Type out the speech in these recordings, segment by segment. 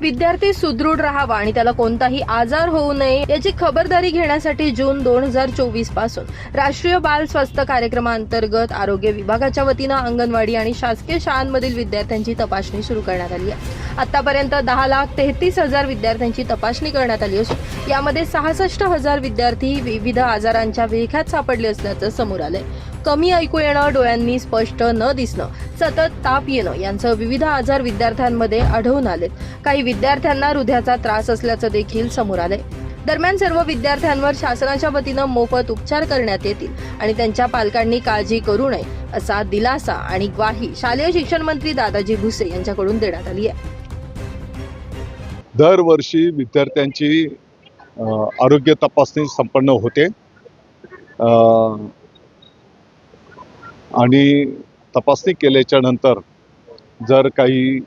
विद्यार्थी सुदृढ राहावा आणि त्याला कोणताही आजार होऊ नये याची खबरदारी घेण्यासाठी जून दोन हजार चोवीसपासून राष्ट्रीय बाल स्वास्थ्य कार्यक्रमाअंतर्गत आरोग्य विभागाच्या वतीनं अंगणवाडी आणि शासकीय शाळांमधील विद्यार्थ्यांची तपासणी सुरू करण्यात आली आहे. आतापर्यंत दहा लाख तेहतीस हजार विद्यार्थ्यांची तपासणी करण्यात आली असून यामध्ये सहासष्ट हजार विद्यार्थी विविध आजारांच्या विळख्यात सापडले असल्याचं समोर आलंय. कमी ऐकू येणं डोळ्यांनी स्पष्ट न दिसणं सतत ताप येणं यांचं विविध आजार विद्यार्थ्यांमध्ये आढळून आलेत. काही विद्यार्थ्यांना हृदयाचा त्रास असल्याचं देखील समोर आलंय. दरम्यान सर्व विद्यार्थ्यांवर शासनाच्या वतीनं मोफत उपचार करण्यात येतील आणि त्यांच्या पालकांनी काळजी करू नये असा दिलासा आणि ग्वाही शालेय शिक्षण मंत्री दादाजी भुसे यांच्याकडून देण्यात आली आहे. दरवर्षी विद्यार्थ्यांची आरोग्य तपासणी संपन्न होते. आणि तपासणी केल्याच्यानंतर जर काही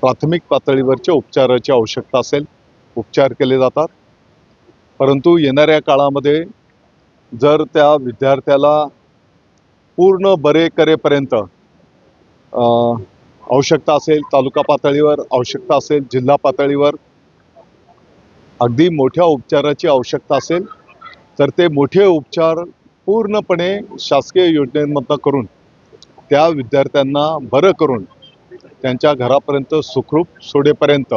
प्राथमिक पातळीवरच्या उपचाराची आवश्यकता असेल उपचार केले जातात. परंतु येणाऱ्या काळामध्ये जर त्या विद्यार्थ्याला पूर्ण बरे करेपर्यंत आवश्यकता असेल तालुका पातळीवर आवश्यकता असेल जिल्हा पातळीवर अगदी मोठ्या उपचाराची आवश्यकता असेल तर ते मोठे उपचार पूर्णपणे शासकीय योजनेमधनं करून त्या विद्यार्थ्यांना बरं करून त्यांच्या घरापर्यंत सुखरूप सोडेपर्यंत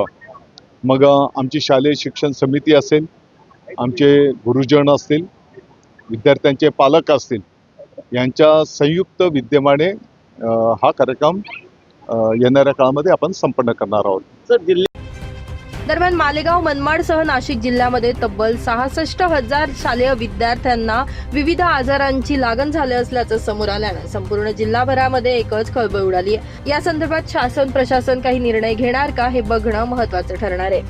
मग आमची शालेय शिक्षण समिती असेल आमचे गुरुजन असतील विद्यार्थ्यांचे पालक असतील यांच्या संयुक्त विद्यमाने हा कार्यक्रम येणाऱ्या काळामध्ये आपण संपन्न करणार आहोत. दरम्यान मालेगाव मनमाडसह नाशिक जिल्ह्यामध्ये तब्बल सहासष्ट हजार शालेय विद्यार्थ्यांना विविध आजारांची लागण झाली असल्याचं समोर आल्यानं संपूर्ण जिल्हाभरामध्ये एकच खळबळ उडाली आहे. या संदर्भात शासन प्रशासन काही निर्णय घेणार का हे बघणं महत्वाचं ठरणार आहे.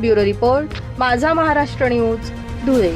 ब्युरो रिपोर्ट माझा महाराष्ट्र न्यूज धुळे.